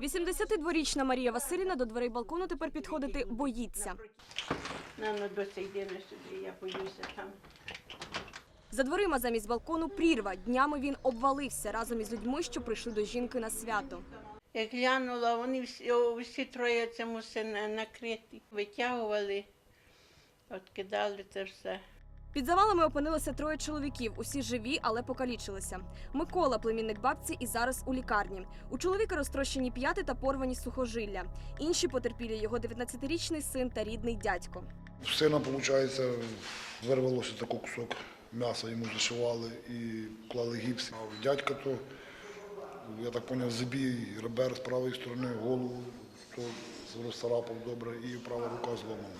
82-річна Марія Василіна до дверей балкону тепер підходити боїться. Нам досі йдемо сюди, я боюся там. За дверима замість балкону прірва. Днями він обвалився разом із людьми, що прийшли до жінки на свято. Як глянула, вони всі, всі троє це муси накриті. Витягували, відкидали це все. Під завалами опинилося троє чоловіків. Усі живі, але покалічилися. Микола, племінник бабці, і зараз у лікарні. У чоловіка розтрощені п'яти та порвані сухожилля. Інші потерпілі його 19-річний син та рідний дядько. Сина, виходить, вирвалося такий кусок м'яса, йому зашивали і клали гіпс. А дядька то, я так зрозумів, забій ребер з правої сторони, голову, то розцарапав добре, і права рука зломана.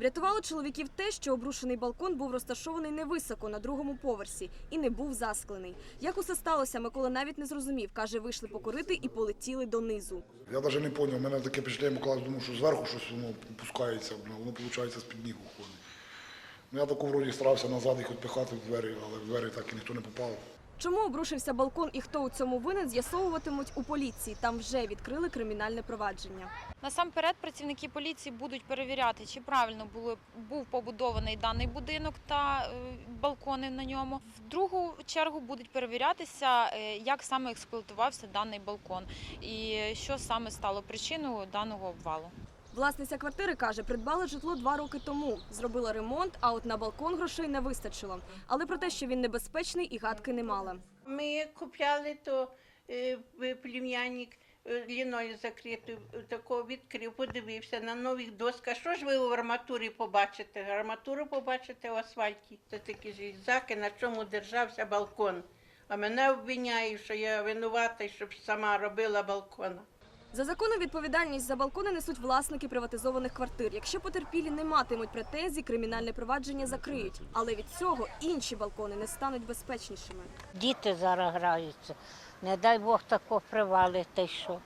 Врятувало чоловіків те, що обрушений балкон був розташований невисоко на другому поверсі і не був засклений. Як усе сталося, Микола навіть не зрозумів. каже, вийшли покорити і полетіли донизу. Я навіть не зрозумів, мене таке впечатлення, коли думав, що зверху щось воно пускається, воно, виходить з-під ніг уходить. Ну, я таку вроді старався назад їх відпихати в двері, але в двері так і ніхто не попав. Чому обрушився балкон і хто у цьому винен, з'ясовуватимуть у поліції. Там вже відкрили кримінальне провадження. Насамперед працівники поліції будуть перевіряти, чи правильно був побудований даний будинок та е, балкони на ньому. В другу чергу будуть перевірятися, е, як саме експлуатувався даний балкон і що саме стало причиною даного обвалу. Власниця квартири каже, придбала житло два роки тому. Зробила ремонт, а от на балкон грошей не вистачило. Але про те, що він небезпечний, і гадки не мала. Ми купляли то е, плем'янник е, ліною закритий, такого відкрив, подивився на нових досках. Що ж ви в арматурі побачите? Арматуру побачите в асфальті. Це такі зігзаки, на чому держався балкон. А мене обвиняють, що я винувата, щоб сама робила балкон. За законом відповідальність за балкони несуть власники приватизованих квартир. Якщо потерпілі не матимуть претензій, кримінальне провадження закриють. Але від цього інші балкони не стануть безпечнішими. Діти зараз граються. Не дай Бог тако привали, та й що?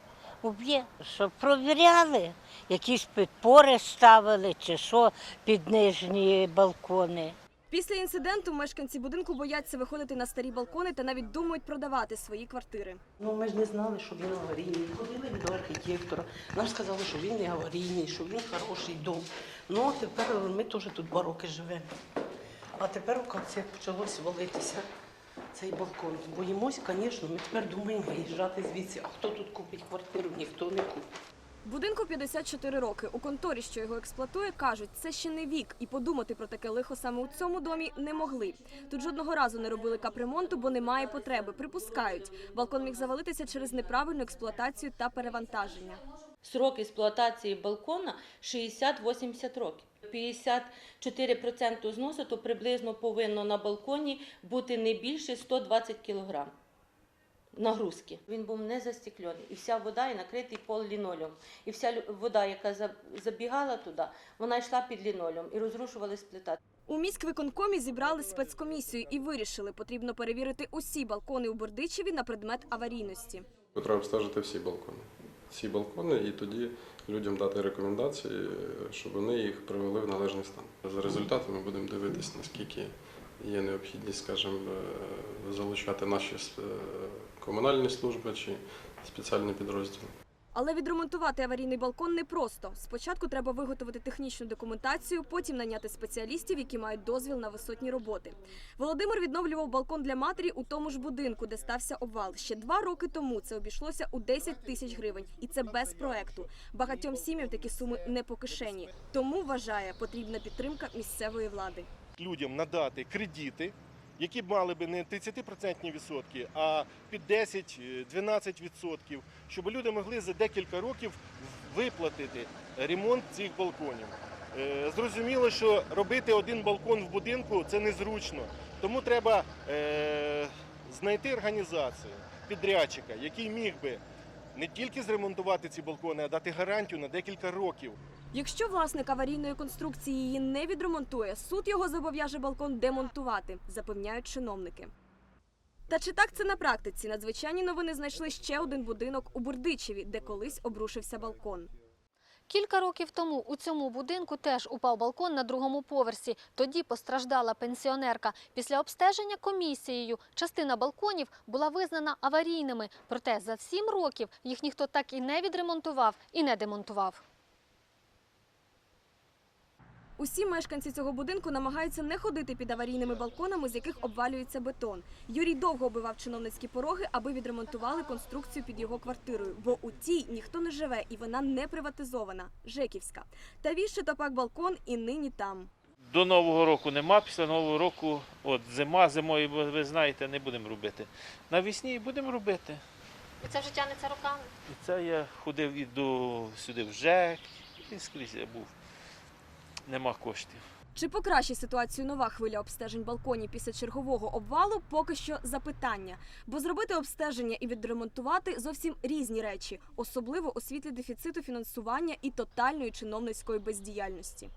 Уб'є, що провіряли, якісь підпори ставили чи що під нижні балкони. Після інциденту мешканці будинку бояться виходити на старі балкони та навіть думають продавати свої квартири. Ну, ми ж не знали, що він аварійний. Ходили до архітектора. Нам сказали, що він не аварійний, що він хороший дом. Ну, а тепер ми теж тут два роки живемо. А тепер як почалося валитися цей балкон. Боїмось, звісно, ми тепер думаємо виїжджати звідси. А хто тут купить квартиру? Ніхто не купить. Будинку 54 роки. У конторі, що його експлуатує, кажуть, це ще не вік, і подумати про таке лихо саме у цьому домі не могли. Тут жодного разу не робили капремонту, бо немає потреби. Припускають, балкон міг завалитися через неправильну експлуатацію та перевантаження. Срок експлуатації балкона 60-80 років. 54% зносу, то приблизно повинно на балконі бути не більше 120 кг нагрузки. Він був не застекльоний. І вся вода, і накритий пол лінолеум. І вся вода, яка забігала туди, вона йшла під лінолеум і розрушувалась плита. У міськвиконкомі зібрали спецкомісію і вирішили, потрібно перевірити усі балкони у Бердичеві на предмет аварійності. Треба обстежити всі балкони. Всі балкони, і тоді людям дати рекомендації, щоб вони їх привели в належний стан. За результатами будемо дивитися, наскільки є необхідність, скажімо, е, залучати наші е, комунальні служби чи спеціальні підрозділи. Але відремонтувати аварійний балкон непросто. Спочатку треба виготовити технічну документацію, потім наняти спеціалістів, які мають дозвіл на висотні роботи. Володимир відновлював балкон для матері у тому ж будинку, де стався обвал. Ще два роки тому це обійшлося у 10 тисяч гривень, і це без проекту. Багатьом сім'ям такі суми не по кишені. Тому вважає, потрібна підтримка місцевої влади. Людям надати кредити, які б мали би не 30% відсотки, а під 10-12 відсотків, щоб люди могли за декілька років виплатити ремонт цих балконів. Е, Зрозуміло, що робити один балкон в будинку це незручно, тому треба е, знайти організацію, підрядчика, який міг би не тільки зремонтувати ці балкони, а дати гарантію на декілька років. Якщо власник аварійної конструкції її не відремонтує, суд його зобов'яже балкон демонтувати, запевняють чиновники. Та чи так це на практиці? Надзвичайні новини знайшли ще один будинок у Бурдичеві, де колись обрушився балкон. Кілька років тому у цьому будинку теж упав балкон на другому поверсі. Тоді постраждала пенсіонерка. Після обстеження комісією частина балконів була визнана аварійними. Проте за сім років їх ніхто так і не відремонтував і не демонтував. Усі мешканці цього будинку намагаються не ходити під аварійними балконами, з яких обвалюється бетон. Юрій довго оббивав чиновницькі пороги, аби відремонтували конструкцію під його квартирою, бо у тій ніхто не живе і вона не приватизована, Жеківська. Та віще топак балкон і нині там. До Нового року нема, після Нового року, от зима, зимою, ви- ви знаєте, не будемо робити. Навесні будемо робити. І це вже тягнеться роками. І це я ходив і до сюди в ЖЕК, і скрізь я був. Нема коштів. Чи покращить ситуацію нова хвиля обстежень балконів після чергового обвалу? Поки що запитання. Бо зробити обстеження і відремонтувати зовсім різні речі, особливо у світлі дефіциту фінансування і тотальної чиновницької бездіяльності.